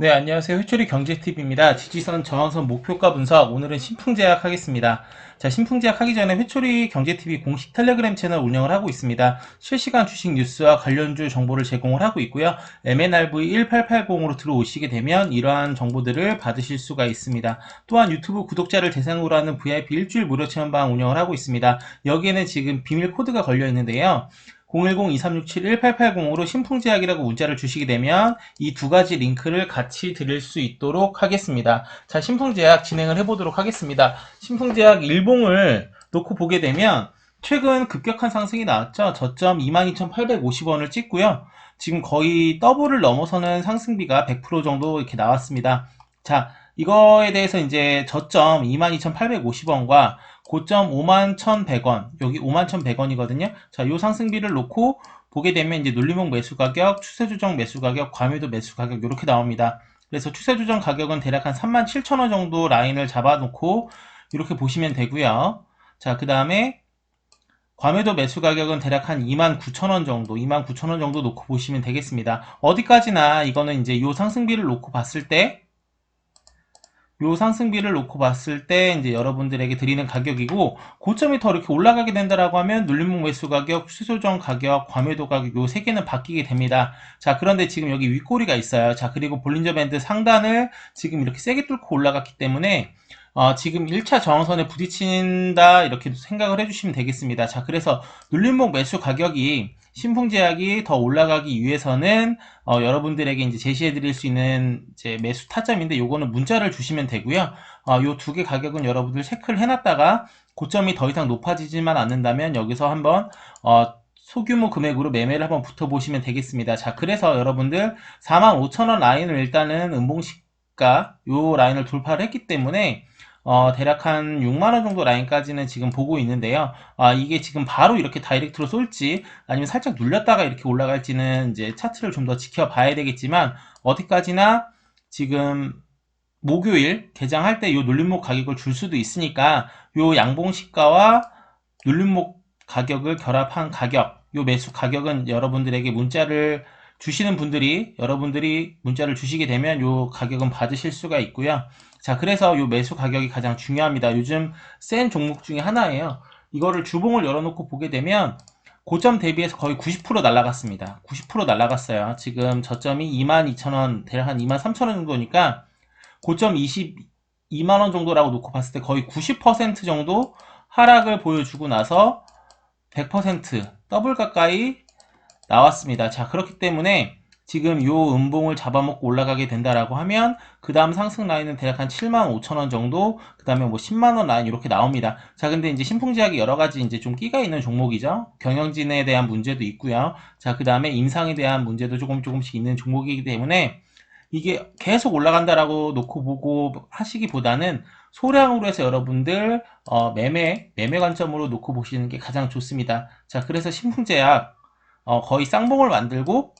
네, 안녕하세요. 회초리 경제TV입니다. 지지선, 저항선, 목표가 분석. 오늘은 신풍제약 하겠습니다. 자, 신풍제약 하기 전에 회초리 경제TV 공식 텔레그램 채널 운영을 하고 있습니다. 실시간 주식 뉴스와 관련주 정보를 제공을 하고 있고요. MNRV 1880으로 들어오시게 되면 이러한 정보들을 받으실 수가 있습니다. 또한 유튜브 구독자를 대상으로 하는 VIP 일주일 무료 체험방 운영을 하고 있습니다. 여기에는 지금 비밀 코드가 걸려 있는데요. 010-2367-1880으로 신풍제약이라고 문자를 주시게 되면 이 두 가지 링크를 같이 드릴 수 있도록 하겠습니다. 자, 신풍제약 진행을 해보도록 하겠습니다. 신풍제약 일봉을 놓고 보게 되면 최근 급격한 상승이 나왔죠. 저점 22,850원을 찍고요. 지금 거의 더블을 넘어서는 상승비가 100% 정도 이렇게 나왔습니다. 자, 이거에 대해서 이제 저점 22,850원과 고점 51,100원, 여기 51,100원이거든요. 자, 요 상승비를 놓고 보게 되면 이제 눌림목 매수 가격, 추세 조정 매수 가격, 과매도 매수 가격 이렇게 나옵니다. 그래서 추세 조정 가격은 대략 한 37,000원 정도 라인을 잡아놓고 이렇게 보시면 되고요. 자, 그 다음에 과매도 매수 가격은 대략 한 29,000원 정도, 29,000원 정도 놓고 보시면 되겠습니다. 어디까지나 이거는 이제 요 상승비를 놓고 봤을 때 요 상승비를 놓고 봤을 때 이제 여러분들에게 드리는 가격이고 고점이 더 이렇게 올라가게 된다라고 하면 눌림목 매수 가격, 수소정 가격, 과매도 가격 요 세 개는 바뀌게 됩니다. 자 그런데 지금 여기 윗꼬리가 있어요. 자 그리고 볼린저 밴드 상단을 지금 이렇게 세게 뚫고 올라갔기 때문에 어, 지금 1차 저항선에 부딪힌다 이렇게 생각을 해주시면 되겠습니다. 자 그래서 눌림목 매수 가격이 신풍제약이 더 올라가기 위해서는 어, 여러분들에게 이제 제시해 드릴 수 있는 이제 매수 타점인데 요거는 문자를 주시면 되고요. 어, 요두 개 가격은 여러분들 체크를 해놨다가 고점이 더 이상 높아지지만 않는다면 여기서 한번 어, 소규모 금액으로 매매를 한번 붙어보시면 되겠습니다. 자, 그래서 여러분들 45,000원 라인을 일단은 은봉시가 요 라인을 돌파를 했기 때문에 어, 대략 한 6만원 정도 라인까지는 지금 보고 있는데요. 아, 이게 지금 바로 이렇게 다이렉트로 쏠지 아니면 살짝 눌렸다가 이렇게 올라갈지는 이제 차트를 좀 더 지켜봐야 되겠지만 어디까지나 지금 목요일 개장할 때요 눌림목 가격을 줄 수도 있으니까 요 양봉 시가와 눌림목 가격을 결합한 가격, 요 매수 가격은 여러분들에게 문자를 주시는 분들이 여러분들이 문자를 주시게 되면 요 가격은 받으실 수가 있고요. 자, 그래서 요 매수 가격이 가장 중요합니다. 요즘 센 종목 중에 하나예요. 이거를 주봉을 열어놓고 보게 되면 고점 대비해서 거의 90% 날라갔습니다. 90% 날라갔어요. 지금 저점이 22,000원, 대략 한 23,000원 정도니까 고점 22만원 정도라고 놓고 봤을 때 거의 90% 정도 하락을 보여주고 나서 100% 더블 가까이 나왔습니다. 자, 그렇기 때문에 지금 요 음봉을 잡아먹고 올라가게 된다라고 하면 그 다음 상승 라인은 대략 한 7만 5천 원 정도 그 다음에 뭐 10만 원 라인 이렇게 나옵니다. 자 근데 이제 신풍제약이 여러 가지 이제 좀 끼가 있는 종목이죠. 경영진에 대한 문제도 있고요. 자 그 다음에 임상에 대한 문제도 조금 조금씩 있는 종목이기 때문에 이게 계속 올라간다라고 놓고 보고 하시기보다는 소량으로 해서 여러분들 어, 매매 매매 관점으로 놓고 보시는 게 가장 좋습니다. 자 그래서 신풍제약 어, 거의 쌍봉을 만들고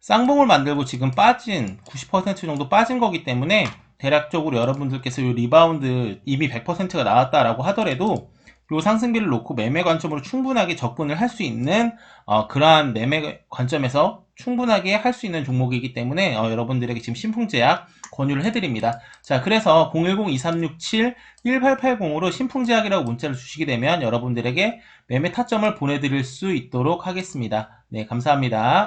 쌍봉을 만들고 지금 빠진 90% 정도 빠진 거기 때문에 대략적으로 여러분들께서 이 리바운드 이미 100%가 나왔다라고 하더라도 이 상승비를 놓고 매매 관점으로 충분하게 접근을 할 수 있는 어, 그러한 매매 관점에서 충분하게 할 수 있는 종목이기 때문에 어, 여러분들에게 지금 신풍제약 권유를 해드립니다. 자, 그래서 010-2367-1880으로 신풍제약이라고 문자를 주시게 되면 여러분들에게 매매 타점을 보내드릴 수 있도록 하겠습니다. 네, 감사합니다.